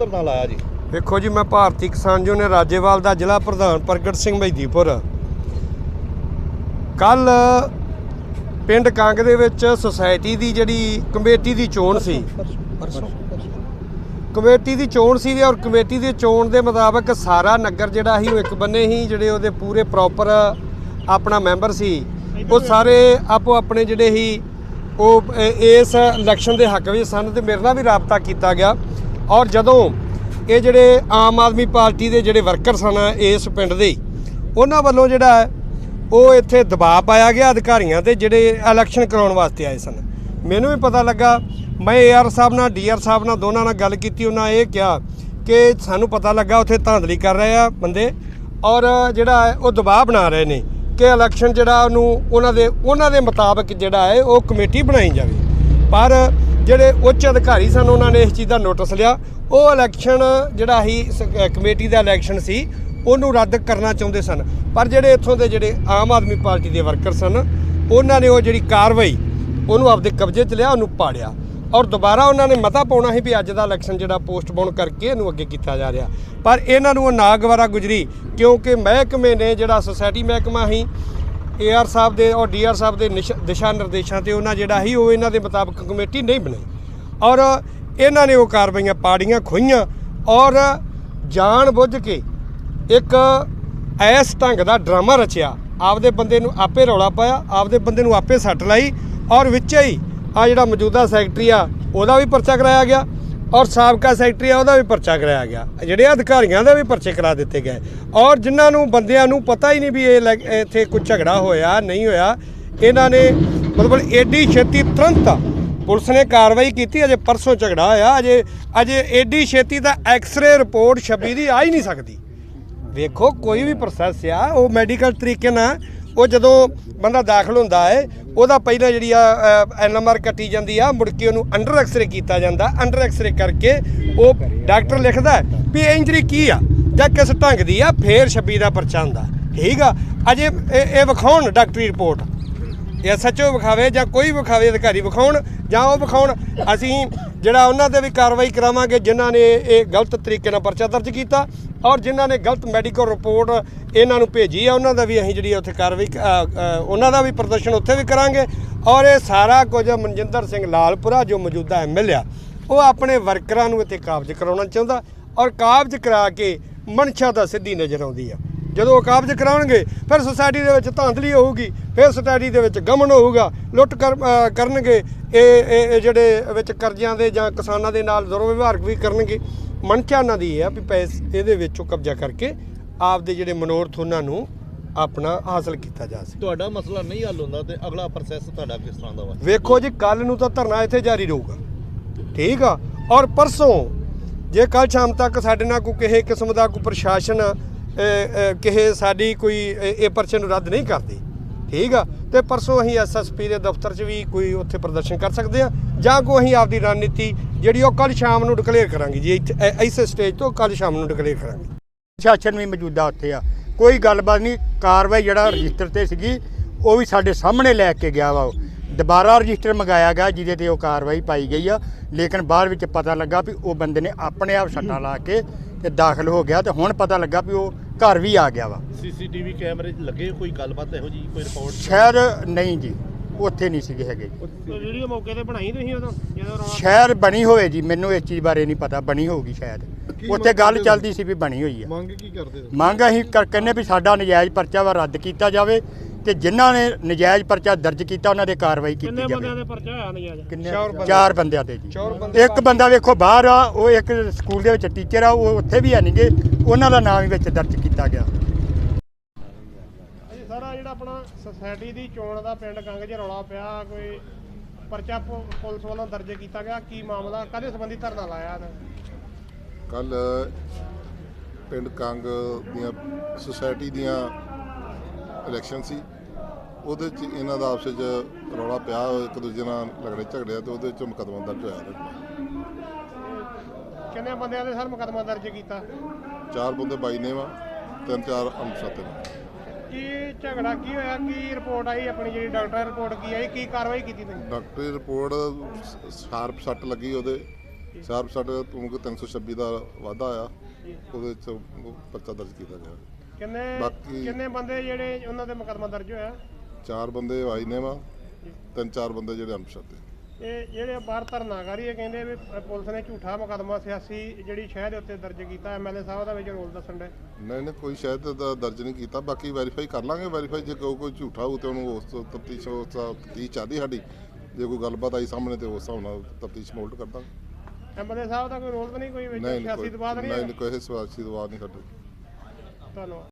ਜਿੱਧਰ ਨਾਲ ਜੀ? ਵੇਖੋ ਜੀ, ਮੈਂ ਭਾਰਤੀ ਕਿਸਾਨ ਯੂਨੀਅਨ ਰਾਜੇਵਾਲ ਦਾ ਜ਼ਿਲ੍ਹਾ ਪ੍ਰਧਾਨ ਪ੍ਰਗਟ ਸਿੰਘ ਮਹਿਦੀਪੁਰ। ਕੱਲ ਪਿੰਡ ਕਾਂਗ ਦੇ ਵਿੱਚ ਸੁਸਾਇਟੀ ਦੀ ਜਿਹੜੀ ਕਮੇਟੀ ਦੀ ਚੋਣ ਸੀ। ਕਮੇਟੀ ਦੀ ਚੋਣ ਸੀ ਔਰ ਕਮੇਟੀ ਦੀ ਚੋਣ ਦੇ ਮੁਤਾਬਕ ਸਾਰਾ ਨਗਰ ਜਿਹੜਾ ਸੀ, ਉਹ ਇੱਕ ਬੰਨੇ ਹੀ ਜਿਹੜੇ ਉਹਦੇ ਪੂਰੇ ਪ੍ਰੋਪਰ ਆਪਣਾ ਮੈਂਬਰ ਸੀ। ਉਹ ਸਾਰੇ ਆਪੋ ਆਪਣੇ ਜਿਹੜੇ ਹੀ ਉਹ ਇਸ ਇਲੈਕਸ਼ਨ ਦੇ ਹੱਕ ਵਿੱਚ ਸਨ ਤੇ ਮੇਰੇ ਨਾਲ ਵੀ ਰਾਬਤਾ ਕੀਤਾ ਗਿਆ। ਔਰ ਜਦੋਂ ਇਹ ਜਿਹੜੇ ਆਮ ਆਦਮੀ ਪਾਰਟੀ ਦੇ ਜਿਹੜੇ ਵਰਕਰ ਸਨ ਇਸ ਪਿੰਡ ਦੇ ਉਹਨਾਂ ਵੱਲੋਂ ਜਿਹੜਾ ਹੈ, ਉਹ ਇੱਥੇ ਦਬਾਅ ਪਾਇਆ ਗਿਆ ਅਧਿਕਾਰੀਆਂ ਤੇ ਜਿਹੜੇ ਇਲੈਕਸ਼ਨ ਕਰਾਉਣ ਵਾਸਤੇ ਆਏ ਸਨ। ਮੈਨੂੰ ਵੀ ਪਤਾ ਲੱਗਾ ਮੈਂ ਏਆਰ ਸਾਹਿਬ ਨਾਲ ਡੀਆਰ ਸਾਹਿਬ ਨਾਲ ਦੋਨਾਂ ਨਾਲ ਗੱਲ ਕੀਤੀ ਉਹਨਾਂ ਇਹ ਕਿਹਾ ਕਿ ਸਾਨੂੰ ਪਤਾ ਲੱਗਾ ਉੱਥੇ ਧਾਂਦਲੀ ਕਰ ਰਹੇ ਆ ਬੰਦੇ ਔਰ ਜਿਹੜਾ ਹੈ ਉਹ ਦਬਾਅ ਬਣਾ ਰਹੇ ਨੇ ਕਿ ਇਲੈਕਸ਼ਨ ਜਿਹੜਾ ਉਹਨੂੰ ਉਹਨਾਂ ਦੇ ਉਹਨਾਂ ਦੇ ਮੁਤਾਬਕ ਜਿਹੜਾ ਹੈ ਉਹ ਕਮੇਟੀ ਬਣਾਈ ਜਾਵੇ। ਪਰ ਜਿਹੜੇ ਉੱਚ ਅਧਿਕਾਰੀ ਸਨ, ਉਹਨਾਂ ਨੇ ਇਸ ਚੀਜ਼ ਦਾ ਨੋਟਿਸ ਲਿਆ। ਉਹ ਇਲੈਕਸ਼ਨ ਜਿਹੜਾ ਹੀ ਕਮੇਟੀ ਦਾ ਇਲੈਕਸ਼ਨ ਸੀ, ਉਹਨੂੰ ਰੱਦ ਕਰਨਾ ਚਾਹੁੰਦੇ ਸਨ। ਪਰ ਜਿਹੜੇ ਇੱਥੋਂ ਦੇ ਜਿਹੜੇ ਆਮ ਆਦਮੀ ਪਾਰਟੀ ਦੇ ਵਰਕਰ ਸਨ, ਉਹਨਾਂ ਨੇ ਉਹ ਜਿਹੜੀ ਕਾਰਵਾਈ, ਉਹਨੂੰ ਆਪਦੇ ਕਬਜ਼ੇ 'ਚ ਲਿਆ, ਉਹਨੂੰ ਪਾੜਿਆ। ਔਰ ਦੁਬਾਰਾ ਉਹਨਾਂ ਨੇ ਮਤਾ ਪਾਉਣਾ ਸੀ ਵੀ ਅੱਜ ਦਾ ਇਲੈਕਸ਼ਨ ਜਿਹੜਾ ਪੋਸਟਪੋਨ ਕਰਕੇ ਇਹਨੂੰ ਅੱਗੇ ਕੀਤਾ ਜਾ ਰਿਹਾ। ਪਰ ਇਹਨਾਂ ਨੂੰ ਉਹ ਨਾਗਵਾਰਾ ਗੁਜਰੀ, ਕਿਉਂਕਿ ਮਹਿਕਮੇ ਨੇ ਜਿਹੜਾ ਸੁਸਾਇਟੀ ਮਹਿਕਮਾ ਸੀ ਏਆਰ ਸਾਹਿਬ ਦੇ ਔਰ ਡੀਆਰ ਸਾਹਿਬ ਦੇ ਨਿਸ਼- ਦਿਸ਼ਾ ਨਿਰਦੇਸ਼ਾਂ ਤੇ ਉਹਨਾਂ ਜਿਹੜਾ ਸੀ, ਉਹ ਇਹਨਾਂ ਦੇ ਮੁਤਾਬਕ ਕਮੇਟੀ ਨਹੀਂ ਬਣਾਈ ਔਰ ਇਹਨਾਂ ਨੇ ਉਹ ਕਾਰਵਾਈਆਂ ਪਾੜੀਆਂ, ਖੋਈਆਂ ਔਰ ਜਾਣ ਬੁੱਝ ਕੇ ਇੱਕ ਐਸ ਢੰਗ ਦਾ ਡਰਾਮਾ ਰਚਿਆ। ਆਪਦੇ ਬੰਦੇ ਨੂੰ ਆਪੇ ਰੌਲਾ ਪਾਇਆ, ਆਪਦੇ ਬੰਦੇ ਨੂੰ ਆਪੇ ਸੱਟ ਲਾਈ ਔਰ ਵਿੱਚ ਹੀ ਆ ਜਿਹੜਾ ਮੌਜੂਦਾ ਸੈਕਟਰੀ ਆ, ਉਹਦਾ ਵੀ ਪਰਚਾ ਕਰਾਇਆ ਗਿਆ। ਔਰ ਸਾਬਕਾ ਸੈਕਟਰੀ ਆ, ਉਹਦਾ ਵੀ ਪਰਚਾ ਕਰਾਇਆ ਗਿਆ। ਜਿਹੜੇ ਅਧਿਕਾਰੀਆਂ ਦਾ ਵੀ ਪਰਚੇ ਕਰਾ ਦਿੱਤੇ ਗਏ। ਔਰ ਜਿਨ੍ਹਾਂ ਨੂੰ ਬੰਦਿਆਂ ਨੂੰ ਪਤਾ ਹੀ ਨਹੀਂ ਵੀ ਇਹ ਲੈ- ਇੱਥੇ ਕੋਈ ਝਗੜਾ ਹੋਇਆ, ਨਹੀਂ ਹੋਇਆ, ਇਹਨਾਂ ਨੇ ਮਤਲਬ ਏਡੀ ਛੇਤੀ ਤੁਰੰਤ ਪੁਲਿਸ ਨੇ ਕਾਰਵਾਈ ਕੀਤੀ। ਅਜੇ ਪਰਸੋਂ ਝਗੜਾ ਹੋਇਆ। ਅਜੇ ਅਜੇ ਏਡੀ ਛੇਤੀ ਤਾਂ ਐਕਸ-ਰੇ ਰਿਪੋਰਟ 26 ਦੀ ਆ ਹੀ ਨਹੀਂ ਸਕਦੀ। ਵੇਖੋ, ਕੋਈ ਵੀ ਪ੍ਰੋਸੈਸ ਆ, ਉਹ ਮੈਡੀਕਲ ਤਰੀਕੇ ਨਾਲ ਉਹ ਜਦੋਂ ਬੰਦਾ ਦਾਖਲ ਹੁੰਦਾ ਹੈ ਉਹਦਾ ਪਹਿਲਾਂ ਜਿਹੜੀ ਆ ਐਨਐਮਆਰ ਕੱਟੀ ਜਾਂਦੀ ਆ, ਮੁੜ ਕੇ ਉਹਨੂੰ ਅੰਡਰ ਐਕਸਰੇ ਕੀਤਾ ਜਾਂਦਾ। ਅੰਡਰ ਐਕਸਰੇ ਕਰਕੇ ਉਹ ਡਾਕਟਰ ਲਿਖਦਾ ਹੈ ਵੀ ਇੰਜਰੀ ਕੀ ਆ? ਜਾਂ ਕਿਸ ਢੰਗ ਦੀ ਆ? ਫੇਰ 26 ਦਾ ਪਰਚਾ ਹੁੰਦਾ। ਠੀਕ ਆ? ਅਜੇ ਇਹ ਇਹ ਵਿਖਾਉਣ ਡਾਕਟਰੀ ਰਿਪੋਰਟ। ਐਸਐਚਓ ਵਿਖਾਵੇ ਜਾਂ ਕੋਈ ਵਿਖਾਵੇ ਅਧਿਕਾਰੀ ਵਿਖਾਉਣ ਜਾਂ ਉਹ ਵਿਖਾਉਣ। ਅਸੀਂ ਜਿਹੜਾ ਉਹਨਾਂ ਤੇ ਵੀ ਕਾਰਵਾਈ ਕਰਾਵਾਂਗੇ, ਜਿਨ੍ਹਾਂ ਨੇ ਇਹ ਗਲਤ ਤਰੀਕੇ ਨਾਲ ਪਰਚਾ ਦਰਜ ਕੀਤਾ ਔਰ ਜਿਨ੍ਹਾਂ ਨੇ ਗਲਤ ਮੈਡੀਕਲ ਰਿਪੋਰਟ ਇਹਨਾਂ ਨੂੰ ਭੇਜੀ ਆ, ਉਹਨਾਂ ਦਾ ਵੀ ਅਸੀਂ ਜਿਹੜੀ ਉੱਥੇ ਕਾਰਵਾਈ ਉਹਨਾਂ ਦਾ ਵੀ ਪ੍ਰਦਰਸ਼ਨ ਉੱਥੇ ਵੀ ਕਰਾਂਗੇ ਔਰ ਇਹ ਸਾਰਾ ਕੁਝ ਮਨਜਿੰਦਰ ਸਿੰਘ ਲਾਲਪੁਰਾ, ਜੋ ਮੌਜੂਦਾ ਐਮਐਲਏ ਆ, ਉਹ ਆਪਣੇ ਵਰਕਰਾਂ ਨੂੰ ਇੱਥੇ ਕਾਬਜ਼ ਕਰਾਉਣਾ ਚਾਹੁੰਦਾ ਔਰ ਕਾਬਜ਼ ਕਰਾ ਕੇ ਮਨਸ਼ਾ ਦਾ ਸਿੱਧੀ ਨਜ਼ਰ ਆਉਂਦੀ ਆ। ਜਦੋਂ ਉਹ ਕਾਬਜ਼ ਕਰਾਉਣਗੇ ਫਿਰ ਸੁਸਾਇਟੀ ਦੇ ਵਿੱਚ ਧਾਂਦਲੀ ਹੋਊਗੀ ਫਿਰ ਸੁਸਾਇਟੀ ਦੇ ਵਿੱਚ ਗਮਨ ਹੋਊਗਾ ਲੁੱਟ ਕਰਨਗੇ ਇਹ ਇਹ ਜਿਹੜੇ ਵਿੱਚ ਕਰਜ਼ਿਆਂ ਦੇ ਜਾਂ ਕਿਸਾਨਾਂ ਦੇ ਨਾਲ ਦੁਰਵਿਵਹਾਰ ਵੀ ਕਰਨਗੇ। ਮਨਸ਼ਾ ਉਹਨਾਂ ਦੀ ਇਹ ਆ ਵੀ ਪੈਸੇ ਇਹਦੇ ਵਿੱਚੋਂ ਕਬਜ਼ਾ ਕਰਕੇ ਆਪਦੇ ਜਿਹੜੇ ਮਨੋਰਥ ਉਹਨਾਂ ਨੂੰ ਆਪਣਾ ਹਾਸਲ ਕੀਤਾ ਜਾ ਸਕੇ। ਤੁਹਾਡਾ ਮਸਲਾ ਨਹੀਂ ਹੱਲ ਹੁੰਦਾ ਤੇ ਅਗਲਾ ਪ੍ਰੋਸੈਸ ਤੁਹਾਡਾ ਕਿਸ ਤਰ੍ਹਾਂ ਦਾ ਵਾ? ਵੇਖੋ ਜੀ ਕੱਲ ਨੂੰ ਤਾਂ ਧਰਨਾ ਇੱਥੇ ਜਾਰੀ ਰਹੂਗਾ। ਠੀਕ ਆ? ਔਰ ਪਰਸੋਂ ਜੇ ਕੱਲ ਸ਼ਾਮ ਤੱਕ ਸਾਡੇ ਨਾਲ ਕੋਈ ਕਿਸੇ ਕਿਸਮ ਦਾ ਕੋਈ ਪ੍ਰਸ਼ਾਸਨ ਅ, ਕਿਸੇ ਸਾਡੀ ਕੋਈ ਇਹ ਪਰਚੇ ਨੂੰ ਰੱਦ ਨਹੀਂ ਕਰਦੀ। ਠੀਕ ਆ? ਤੇ ਪਰਸੋਂ ਅਸੀਂ ਐਸਐਸਪੀ ਦੇ ਦਫ਼ਤਰ 'ਚ ਵੀ ਕੋਈ ਉੱਥੇ ਪ੍ਰਦਰਸ਼ਨ ਕਰ ਸਕਦੇ ਆ। ਜਾਂ ਕੋਈ ਅਸੀਂ ਆਪਦੀ ਰਣਨੀਤੀ ਜਿਹੜੀ ਉਹ ਕੱਲ ਸ਼ਾਮ ਨੂੰ ਡਿਕਲੇਅਰ ਕਰਾਂਗੇ ਜੀ ਇੱਥੇ ਐ- ਇਸੇ ਸਟੇਜ ਤੋਂ ਕੱਲ ਸ਼ਾਮ ਨੂੰ ਡਿਕਲੇਅਰ ਕਰਾਂਗੇ। ਪ੍ਰਸ਼ਾਸਨ ਵੀ ਮੌਜੂਦਾ ਉੱਥੇ ਆ। ਕੋਈ ਗੱਲਬਾਤ ਨਹੀਂ ਕਾਰਵਾਈ ਜਿਹੜਾ ਰਜਿਸਟਰ ਤੇ ਸੀਗੀ ਉਹ ਵੀ ਸਾਡੇ ਸਾਹਮਣੇ ਲੈ ਕੇ ਗਿਆ ਵਾ ਉਹ। ਦੁਬਾਰਾ ਰਜਿਸਟਰ ਮੰਗਾਇਆ ਗਿਆ ਜਿਹਦੇ ਤੇ ਉਹ ਕਾਰਵਾਈ ਪਾਈ ਗਈ ਆ। ਲੇਕਿਨ ਬਾਅਦ ਵਿੱਚ ਪਤਾ ਲੱਗਾ ਵੀ ਉਹ ਬੰਦੇ ਨੇ ਆਪਣੇ ਆਪ ਸੱਟਾਂ ਲਾ ਕੇ ਤੇ ਦਾਖਲ ਹੋ ਗਿਆ ਤੇ ਹੁਣ ਪਤਾ ਲੱਗਾ ਵੀ ਉਹ ਘਰ ਵੀ ਆ ਗਿਆ ਵਾ। ਸੀਸੀਟੀਵੀ ਕੈਮਰੇ 'ਚ ਲੱਗੇ ਕੋਈ ਗੱਲਬਾਤ ਇਹੋ ਜੀ ਕੋਈ ਰਿਪੋਰਟ? ਸ਼ਹਿਰ ਨਹੀਂ ਜੀ ਉੱਥੇ ਨਹੀਂ ਸੀਗੇ ਹੈਗੇ। ਵੀਡੀਓ ਮੌਕੇ ਤੇ ਬਣਾਈ ਤੁਸੀਂ ਉਦੋਂ ਜਦੋਂ ਸ਼ਹਿਰ ਬਣੀ ਹੋਵੇ ਜੀ ਮੈਨੂੰ ਇਸ ਚੀਜ਼ ਬਾਰੇ ਨਹੀਂ ਪਤਾ ਬਣੀ ਹੋਊਗੀ ਸ਼ਾਇਦ। ਉੱਥੇ ਗੱਲ ਚੱਲਦੀ ਸੀ ਵੀ ਬਣੀ ਹੋਈ ਆ। ਮੰਗ ਕੀ ਕਰਦੇ ਮੰਗ ਅਸੀਂ ਕਰ ਕਹਿੰਦੇ ਵੀ ਸਾਡਾ ਨਜਾਇਜ਼ ਪਰਚਾ ਵਾ ਰੱਦ ਕੀਤਾ ਜਾਵੇ ਤੇ ਜਿਨ੍ਹਾਂ ਨੇ ਨਜਾਇਜ਼ ਪਰਚਾ ਦਰਜ ਕੀਤਾ ਉਹਨਾਂ ਦੇ ਕਾਰਵਾਈ ਕਿੰਨੇ ਕੀਤੀ ਬੰਦਿਆਂ ਜਾਵੇ ਦੇ ਪਰਚਾ ਹੋਇਆ ਨਹੀਂ ਅੱਜ ਕਿੰਨੇ ਚਾਰ ਬੰਦੇ। ਚਾਰ ਬੰਦਿਆਂ ਤੇ ਜੀ। ਇੱਕ ਬੰਦਾ ਵੇਖੋ ਬਾਹਰ ਆ ਉਹ ਇੱਕ ਸਕੂਲ ਦੇ ਵਿੱਚ ਟੀਚਰ ਆ ਉਹ ਉੱਥੇ ਵੀ ਹੈ ਨਹੀਂਗੇ ਉਹਨਾਂ ਦਾ ਨਾਮ ਵੀ ਵਿੱਚ ਦਰਜ ਕੀਤਾ ਗਿਆ। ਸਾਰਾ ਜਿਹੜਾ ਆਪਣਾ ਸੁਸਾਇਟੀ ਦੀ ਚੋਣ ਦਾ ਪਿੰਡ ਕੰਗ ਰੌਲਾ ਪਿਆ ਕੋਈ ਪਰਚਾ ਪੁਲਿਸ ਵੱਲੋਂ ਦਰਜ ਕੀਤਾ ਗਿਆ ਕੀ ਮਾਮਲਾ ਕਦੇ ਸੰਬੰਧੀ ਧਰਨਾ ਲਾਇਆ ਕੱਲ ਪਿੰਡ ਕੰਗ ਦੀਆਂ ਸੁਸਾਇਟੀ ਦੀਆਂ ਇਲੈਕਸ਼ਨ ਸੀ। ਉਹਦੇ ਚ ਇਹਨਾਂ ਦਾ ਆਪਸ ਵਿੱਚ ਰੌਲਾ ਪਿਆ ਇੱਕ ਦੂਜੇ ਨਾਲ ਲੜਾਈ ਝਗੜਿਆ ਤੇ ਉਹਦੇ ਚ ਮੁਕੱਦਮਾ ਦਰਜ ਹੋਇਆ ਇਹਦੇ। ਕਿੰਨੇ ਬੰਦਿਆਂ ਦੇ ਸਰ ਮੁਕੱਦਮਾ ਦਰਜ ਕੀਤਾ? ਚਾਰ ਬੰਦੇ ਬਾਈ ਨੇ ਵਾ ਤਿੰਨ ਚਾਰ ਅਨਸ਼ਾਤੇ ਨੇ। ਕੀ ਝਗੜਾ ਕੀ ਹੋਇਆ? ਕੀ ਰਿਪੋਰਟ ਆਈ ਆਪਣੀ ਜਿਹੜੀ ਡਾਕਟਰ ਰਿਪੋਰਟ ਕੀ ਆਈ? ਕੀ ਕਾਰਵਾਈ ਕੀਤੀ ਤੁਸੀਂ? ਡਾਕਟਰੀ ਰਿਪੋਰਟ ਸ਼ਾਰਪ ਸੱਟ ਲੱਗੀ ਉਹਦੇ। ਸ਼ਾਰਪ ਸੱਟ ਤੋਂ 326 ਦਾ ਵਾਧਾ ਆਇਆ। ਉਹਦੇ ਚ ਉਹ ਪਰਚਾ ਦਰਜ ਕੀਤਾ ਗਿਆ। ਕਿੰਨੇ ਬਾਕੀ- ਕਿੰਨੇ ਬੰਦੇ ਜਿਹੜੇ ਉਹਨਾਂ ਦੇ ਮੁਕੱਦਮਾ ਦਰਜ ਹੋਇਆ? ਚਾਰ ਬੰਦੇ ਆਈ ਨੇ ਵਾ ਤਿੰਨ ਚਾਰ ਬੰਦੇ ਜਿਹੜੇ ਅਨਸ਼ਾਤੇ ਇਹ ਜਿਹੜੇ ਬਾਹਰ ਧਰਨਾਕਾਰੀ ਇਹ ਕਹਿੰਦੇ ਵੀ ਪੁਲਿਸ ਨੇ ਝੂਠਾ ਮੁਕੱਦਮਾ ਸਿਆਸੀ ਜਿਹੜੀ ਸ਼ਹਿਰ ਦੇ ਉੱਤੇ ਦਰਜ ਕੀਤਾ ਐਮਐਲਏ ਸਾਹਿਬ ਦਾ ਵਿੱਚ ਰੋਲ ਦੱਸਣ ਦੇ ਨਹੀਂ ਨਹੀਂ ਕੋਈ ਸ਼ਾਇਦ ਦਾ ਦਰਜ ਨਹੀਂ ਕੀਤਾ ਬਾਕੀ ਵੈਰੀਫਾਈ ਕਰ ਲਾਂਗੇ ਵੈਰੀਫਾਈ ਜੇ ਕੋਈ ਕੋਈ ਝੂਠਾ ਹੋਊ ਤੇ ਉਹਨੂੰ ਉਸ ਤੋਂ ਤਫਤੀਸ਼ ਉਸ ਤਫਤੀਸ਼ ਚੱਲਦੀ ਸਾਡੀ। ਜੇ ਕੋਈ ਗੱਲਬਾਤ ਆਈ ਸਾਹਮਣੇ ਤੇ ਉਸ ਹਿਸਾਬ ਨਾਲ ਤਫਤੀਸ਼ ਮੋਲਟ ਕਰ ਦਾਂਗੇ। ਐਮਐਲਏ ਸਾਹਿਬ ਦਾ ਕੋਈ ਰੋਲ ਤਾਂ ਨਹੀਂ ਕੋਈ ਵਿੱਚ? ਸਿਆਸੀ ਦਬਾਅ ਨਹੀਂ ਨਹੀਂ? ਕੋਈ ਸਿਆਸੀ ਦਬਾਅ ਨਹੀਂ ਸਾਡੇ। ਧੰਨਵਾਦ।